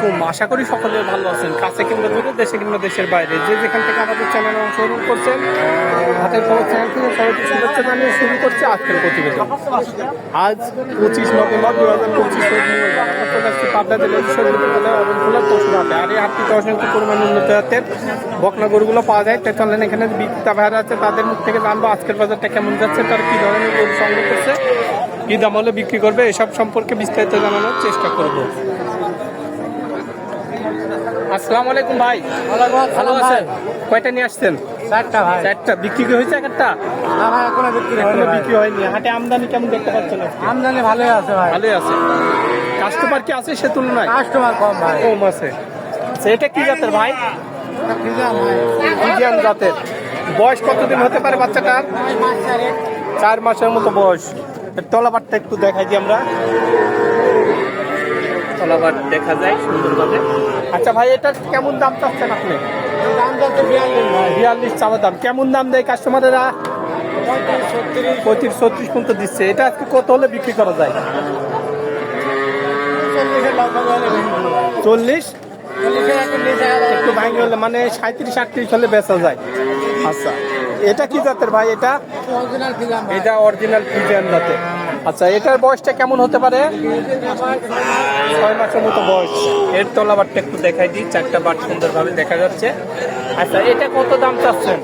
খুব আশা করি সকলে ভালো আছেন। কাছে কিংবা দূরে, দেশে কিংবা দেশের বাইরে। যে যেখান থেকে আমাদের চ্যানেলে অংশগ্রহণ করছেন, হাতের খবর চ্যানেল থেকে সবাইকে শুভেচ্ছা জানিয়ে শুরু করছে আজকের প্রতিবেদন। আজ পঁচিশ নভেম্বর দু হাজার পঁচিশ পাবনা জেলার অরণখোলা পশুরাতে উন্নত জাতের বকনা গরুগুলো পাওয়া যায়। তাই চলেন এখানে বিক্রেতা ভাইরা আছে, তাদের মুখ থেকে জানব আজকের বাজারটা কেমন যাচ্ছে, তারা কি ধরনের গরু সংগ্রহ করছে, কি দাম হলে বিক্রি করবে, এসব সম্পর্কে বিস্তারিত জানানোর চেষ্টা করব। আসসালামু আলাইকুম ভাই। ভালো আছেন? কয়টা নিয়ে আসছেন? চারটা ভাই। চারটা। বিক্রি হয়েছে একটা এখনও বিক্রি এখনও বিক্রি হয়নি। হাটে আমদানি কেমন দেখতে পাচ্ছেন আমদানি ভালোই আছে ভাই। ভালোই আছে। কাস্টমার কি আছে সে তুলনায়? কাস্টমার কম ভাই। কম আছে। আচ্ছা, এটা কি জাতের ভাই? ফ্রিজাম জাতের। বয়স কতদিন হতে পারে বাচ্চাটার? চার মাসের মতো বয়স। তলাবারটা একটু দেখাই দিই আমরা। তলাবার দেখা যায় সুন্দরভাবে। আচ্ছা ভাই, এটা কেমন দাম চাচ্ছেন আপনি? বিয়াল্লিশ ভাই বিয়াল্লিশ চাওয়া দাম। কেমন দাম দেয় কাস্টমারেরা? পঁয়ত্রিশ, ছত্রিশ পর্যন্ত দিচ্ছে। এটা আজকে কত হলে বিক্রি করা যায়। চল্লিশ? একটু ভাঙে হলে মানে সাঁত্রিশ, আটত্রিশ হলে বেচা যায়। আচ্ছা। এটা কি জাতের ভাই এটা? এটা অরিজিনাল ফিজান জাতের আচ্ছা এটার বয়সটা কেমন হতে পারে? ছয় মাসের মতো বয়স। এর তলাবারটা একটু দেখাই দিই চারটা বাট সুন্দরভাবে দেখা যাচ্ছে। আচ্ছা এটা কত দাম চাচ্ছেন?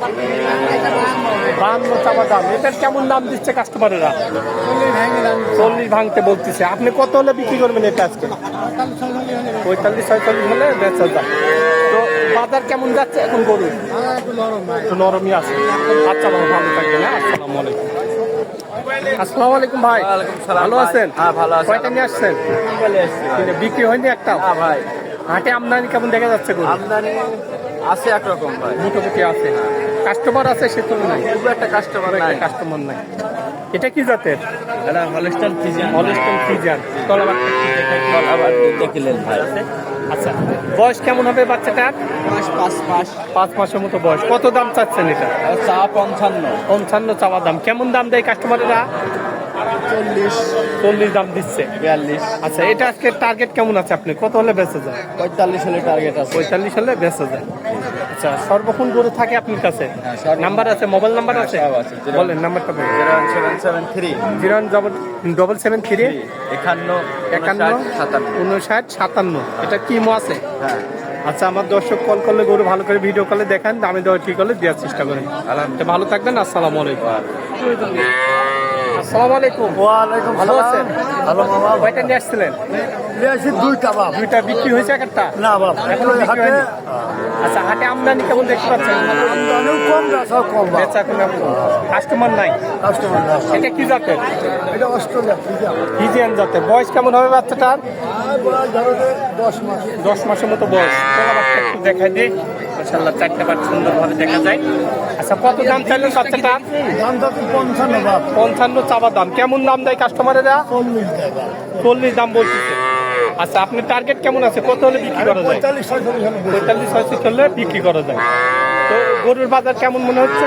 বান্ন চাপা দাম। এটার কেমন দাম দিচ্ছে কাস্টমারেরা চল্লিশ ভাঙতে বলতেছে। আপনি কত হলে বিক্রি করবেন এটা আজকে? পঁয়তাল্লিশ ছয়চল্লিশ হলে বেচা দাম তো বাজার কেমন যাচ্ছে এখন আমার একটু নরম ভাই। একটু নরমই আছে। আচ্ছা ভালো ভালো থাকবেন হ্যাঁ? আসসালামু আলাইকুম। আসসালামু আলাইকুম ভাই। ভালো আছেন? হ্যাঁ, ভালো আছি। কয়টা নিয়ে আসছেন? বিক্রি হয়নি একটা হ্যাঁ ভাই। হাটে আমদানি কেমন দেখা যাচ্ছে আমদানি আছে একরকম ভাই। মোটামুটি আছে। কাস্টমার আছে সে তুলনায় খুব একটা কাস্টমার নাই কাস্টমার নাই। এটা কি জাতের? এটা হলস্টন তলাবারটা একটু দেখাই দিই। আবার দেখিলেন ভাই। আচ্ছা। বয়স কেমন হবে বাচ্চাটার? পাঁচ পাঁচ মাস। পাঁচ মাসের মতো বয়স। কত দাম চাচ্ছেন এটা? চা পঞ্চান্ন। পঞ্চান্ন চাওয়া দাম। কেমন দাম দেয় কাস্টমারেরা চল্লিশ। চল্লিশ দাম দিচ্ছে। বিয়াল্লিশ। আচ্ছা এটা আজকে টার্গেট কেমন আছে আপনি? কত হলে বেঁচে যায়? পঁয়তাল্লিশ হলে টার্গেট আছে। পঁয়তাল্লিশ হলে বেঁচে যায়। আচ্ছা সর্বক্ষণ গরু থাকে আপনার কাছে? নাম্বার আছে মোবাইল নাম্বার আছে? বলেন নাম্বারটা বলেন। Zero one seven seven three. Zero double double seven three একান্ন একান্ন সাতান্ন। উনষাট সাতান্ন। এটা কি মো আছে? হ্যাঁ। আচ্ছা আমার দর্শক কল করলে গরু ভালো করে ভিডিও কলে দেখান দামে দেওয়া ঠিক হলে দেওয়ার চেষ্টা করেন। ভালো থাকবেন আসসালামু আলাইকুম। আসসালামু আলাইকুম। ওয়ালাইকুম ভালো আছেন? ভালো বাবা কয়টা নিয়ে আসছিলেন? দুইটা দুইটা বিক্রি হয়েছে একটা? না বাবা এখনও বিক্রি আচ্ছা হাটে আমদানি কেমন দেখতে পাচ্ছেন? আমদানিও কম বেচা কাস্টমার নাই? কাস্টমার এটা কি জাতের? এটা অস্ট্রেলিয়া ফ্রিজাম ফিজিয়ান জাতের। বয়স কেমন হবে বাচ্চাটার? আর বয়স ধরো যে দশ মাস। দশ মাসের মতো বয়স। একটু দেখাই দিই। মাশাল্লাহ চারটা সুন্দরভাবে দেখা যায়। আচ্ছা কত দাম চাইলেন বাচ্চাটার? দাম তো পঞ্চান্ন পঞ্চান্ন চাবা দাম। কেমন দাম দেয় কাস্টমারেরা চল্লিশ চল্লিশ দাম বলতেছে। আচ্ছা আপনার টার্গেট কেমন আছে? কত হলে বিক্রি করা যায়? পঁয়তাল্লিশ ছয়চল্লিশ হলে বিক্রি করা যায়। তো গরুর বাজার কেমন মনে হচ্ছে?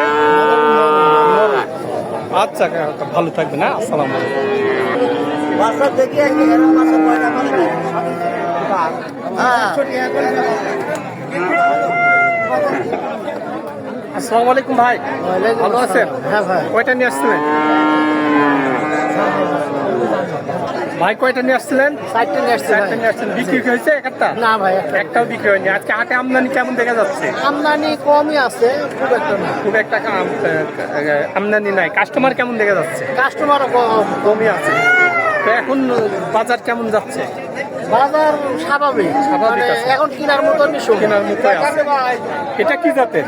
আচ্ছা ভালো থাকবেন হ্যাঁ আসসালাম আলাইকুম। আসসালামু আলাইকুম ভাই। ভালো আছেন? হ্যাঁ ভাই। কয়টা নিয়ে আসছিলেন? ভাই কয়টা নিয়ে আসছিলেন? চারটে নিয়ে আসছে চারটা নিয়ে আসছেন বিক্রি হয়েছে একটা? না ভাই একটাও বিক্রি হয়নি। আজকে হাটে আমদানি কেমন দেখা যাচ্ছে? আমদানি কমই আছে খুব একটা না। খুব একটা আম- আমদানি নাই। কাস্টমার কেমন দেখা যাচ্ছে? কাস্টমারও কম কমই আছে। তো এখন বাজার কেমন যাচ্ছে? বাজার স্বাভাবিক। স্বাভাবিক মানে এখন কেনার মতন কেনার আছে। এটা কি জাতের?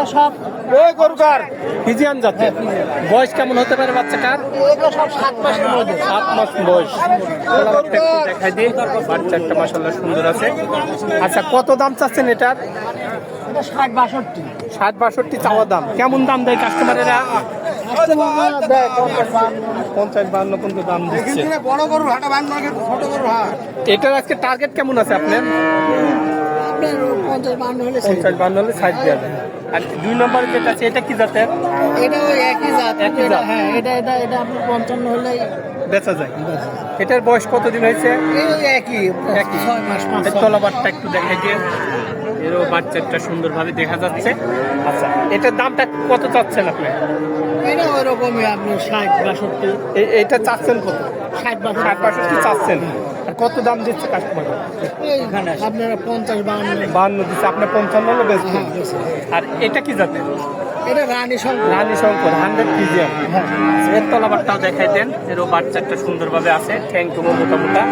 এগুলো সব ওই গরুকার ফিজিয়ান জাতের বয়স কেমন হতে পারে বাচ্চাটার এগুলো সব সাত মাসের মধ্যে। সাত মাস বয়স। একটু দেখাই দিই। বাচ্চাটা মাসাল্লাহ সুন্দর আছে। আচ্ছা কত দাম চাচ্ছেন এটার? ষাট বাষট্টি। ষাট বাষট্টি চাওয়া দাম। কেমন দাম দেয় কাস্টমারেরা? পঞ্চাশ বান্ন পর্যন্ত দাম দিচ্ছে। বড় গরু হাটা ছোট গরু হাট। এটার আজকে টার্গেট কেমন আছে আপনার? আপনার পঞ্চাশ বান্ন হলে পঞ্চাশ বান্ন হলে সাইড দেওয়া যায় আর দুই নম্বর যেটা আছে এটা কি জাতের? এটা ওই একই জাত। একই জাত। হ্যাঁ এটা এটা এটা আপনার পঞ্চান্ন হলেই বেচা যায়। এটার বয়স কতদিন হয়েছে? একই একই। ছয় মাস পাঁচ তলাবারটা একটু দেখা গিয়ে এরও বাচ্চাটা সুন্দরভাবে দেখা যাচ্ছে। আচ্ছা এটার দামটা কত চাচ্ছেন আপনি? এটা ওই রকমই আপনি ষাট বাষট্টি। এটা চাচ্ছেন কত? ষাট ষাট বাষট্টি বাষট্টি চাচ্ছেন। কত দাম দিচ্ছে কাস্টমার আপনারা পঞ্চাশ বাউন্ন বান্ন দিচ্ছে আপনার পঞ্চান্ন হলো বেশ হ্যাঁ। আর এটা কি জাতের? এটা রানী শঙ্কর। রানী শঙ্কর হান্ড্রেড ফিজিয়াম এর তলাবারটাও দেখাই দেন এরও বাচ্চাটা সুন্দরভাবে আছে। মোটা। মোটা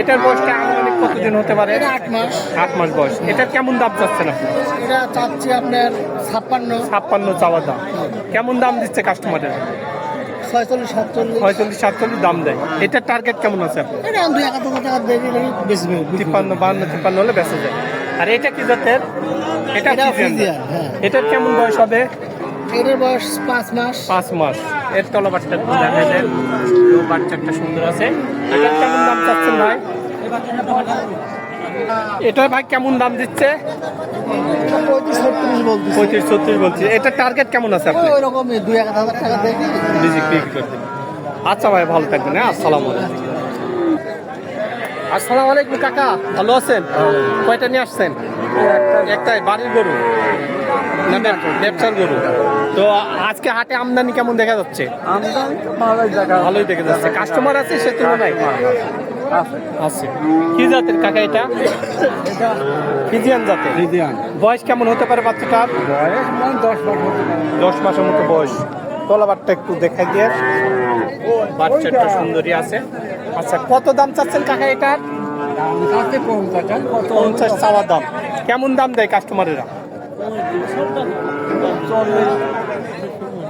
এটার বয়সটা আনুমানিক কতদিন হতে পারে? এটা আট মাস। আট মাস বয়স। এটার কেমন দাম চাচ্ছেন আপনি? এটা চাচ্ছি আপনার ছাপ্পান্ন। ছাপ্পান্ন চাওয়া দাম। কেমন দাম দিচ্ছে কাস্টমারের ছয়চল্লিশ সাতচল্লিশ। পঁয়তাল্লিশ সাতচল্লিশ দাম দেয়। এটার টার্গেট কেমন আছে আপনার? এটা দুই একাত্তর টাকা দেখি দেখি তিপ্পান্ন বান্ন তিপ্পান্ন হলে বেঁচে যায়। আর এটা কি জাতের? এটা হ্যাঁ। এটার কেমন বয়স হবে? এটার বয়স পাঁচ মাস। পাঁচ মাস। এর তলাবারটা একটু দেখা তো বাচ্চাটা সুন্দর আছে। এটার কেমন দাম চাচ্ছেন ভাই? এটা ভাই কেমন দাম দিচ্ছে? পঁয়ত্রিশ ছত্রিশ বলছি। এটার টার্গেট কেমন আছে আপনি আচ্ছা ভাই ভালো থাকবেন হ্যাঁ? আসসালামু আলাইকুম। আসসালামু আলাইকুম কাকা ভালো আছেন? কয়টা নিয়ে আসছেন? একটাই বাড়ির গরু। না ব্যব- ব্যবসার গরু। তো আজকে হাটে আমদানি কেমন দেখা যাচ্ছে। ভালোই দেখা যাচ্ছে। কাস্টমার আছে সে তুলনায়? আছে। কি জাতের কাকা এটা? ফিজিয়ান জাতের। বয়স কেমন হতে পারে বাচ্চাটার? দশ বার দশ মাসের মতো বয়স। তলাবারটা একটু দেখা গিয়ে বাচ্চাটা সুন্দরী আছে। আচ্ছা কত দাম চাচ্ছেন কাকা এটার? পঞ্চাশ। চাওয়া দাম। কেমন দাম দেয় কাস্টমারেরা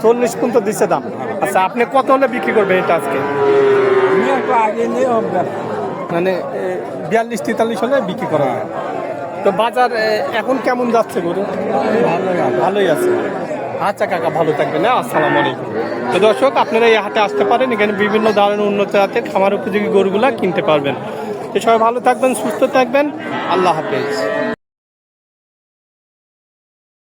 চল্লিশ পর্যন্ত দিচ্ছে দাম। আচ্ছা আপনি কত হলে বিক্রি করবেন এটা আজকে? মানে বিয়াল্লিশ তেতাল্লিশ হলে বিক্রি করা হয়। তো বাজার এখন কেমন যাচ্ছে গরু? ভালোই আছে। আচ্ছা কাকা ভালো থাকবেন হ্যাঁ? আসসালামু আলাইকুম। তো দর্শক আপনারা এই হাটে আসতে পারেন। এখানে বিভিন্ন ধরনের উন্নত জাতের খামার উপযোগী গরুগুলা কিনতে পারবেন। তো সবাই ভালো থাকবেন সুস্থ থাকবেন। আল্লাহ হাফেজ।